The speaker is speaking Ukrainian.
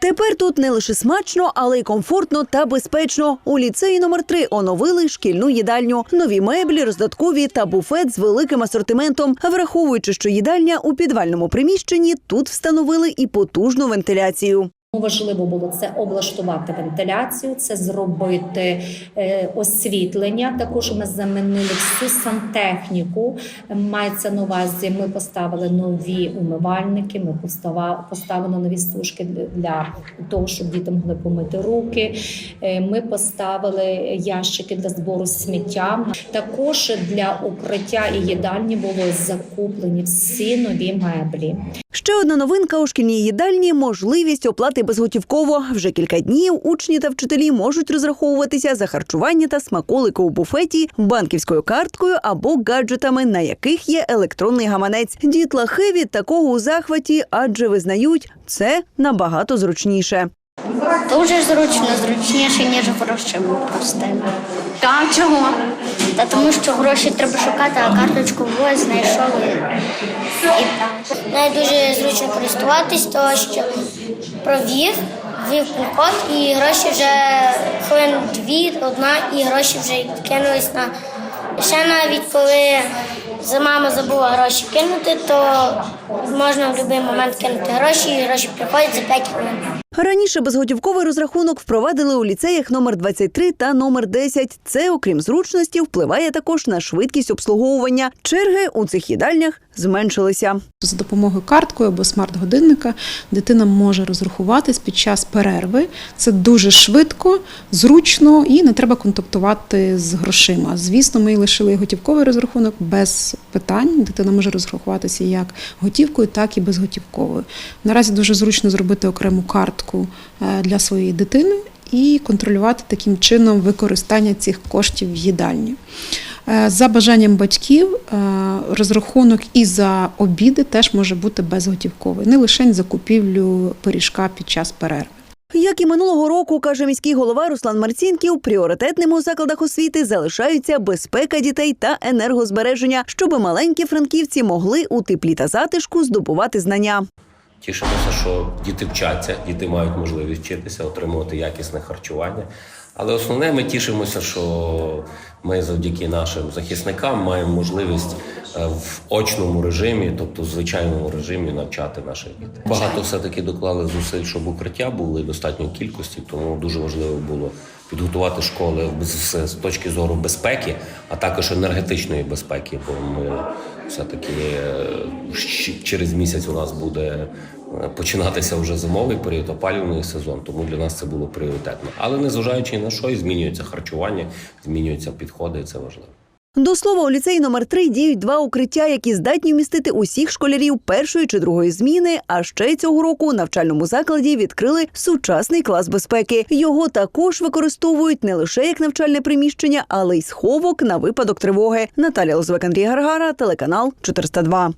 Тепер тут не лише смачно, але й комфортно та безпечно. У ліцеї номер 3 оновили шкільну їдальню, нові меблі, роздаткові та буфет з великим асортиментом. Враховуючи, що їдальня у підвальному приміщенні, тут встановили і потужну вентиляцію. Важливо було це облаштувати вентиляцію, це зробити е, освітлення. Також ми замінили всю сантехніку. Мається на увазі. Ми поставили нові умивальники. Ми поставили нові сушки для- для того, щоб діти могли помити руки. Е, Ми поставили ящики для збору сміття. Також для укриття і їдальні були закуплені всі нові меблі. Ще одна новинка у шкільній їдальні можливість оплати безготівково. Вже кілька днів учні та вчителі можуть розраховуватися за харчування та смаколики у буфеті банківською карткою або гаджетами, на яких є електронний гаманець. Дітлахи від такого у захваті, адже визнають, це набагато зручніше. Дуже зручно, зручніше, ніж грошима простими. Та чого? Та тому що гроші треба шукати, а карточку ось знайшов і, і так. Навіть дуже зручно користуватись, тому що провів, вів код і гроші вже хвилин дві, одна, і гроші вже кинулись на. Ще навіть коли мама забула гроші кинути, то можна в будь-який момент кинути гроші, і гроші приходять за 5 хвилин. Раніше безготівковий розрахунок впровадили у ліцеях номер 23 та номер 10. Це, окрім зручності, впливає також на швидкість обслуговування. Черги у цих їдальнях зменшилися. За допомогою карткою або смарт-годинника дитина може розрахуватись під час перерви. Це дуже швидко, зручно і не треба контактувати з грошима. Звісно, ми лишили готівковий розрахунок без питань. Дитина може розрахуватися як готівкою, так і безготівковою. Наразі дуже зручно зробити окрему картку е, для своєї дитини і контролювати таким чином використання цих коштів в їдальні. Е, За бажанням батьків е, розрахунок і за обіди теж може бути безготівковий, не лише за купівлю пиріжка під час перерви. Як і минулого року, каже міський голова Руслан Марцінків, пріоритетними у закладах освіти залишаються безпека дітей та енергозбереження, щоби маленькі франківці могли у теплі та затишку здобувати знання. Тішимося, що діти вчаться, діти мають можливість вчитися, отримувати якісне харчування. Але основне, ми тішимося, що ми завдяки нашим захисникам маємо можливість в очному режимі, тобто в звичайному режимі, навчати наших дітей. Багато все-таки доклали зусиль, щоб укриття були достатньої кількості, тому дуже важливо було підготувати школи з, з точки зору безпеки, а також енергетичної безпеки, бо ми все-таки е, щ- через місяць у нас буде е, починатися вже зимовий період, опалювальний сезон, тому для нас це було пріоритетно. Але незважаючи на що, і змінюється харчування, змінюються підходи, і це важливо. До слова, у ліцеї номер 3 діють два укриття, які здатні вмістити усіх школярів першої чи другої зміни. А ще цього року у навчальному закладі відкрили сучасний клас безпеки. Його також використовують не лише як навчальне приміщення, але й сховок на випадок тривоги. Наталя Лозвек, Андрій Гаргара, телеканал 402.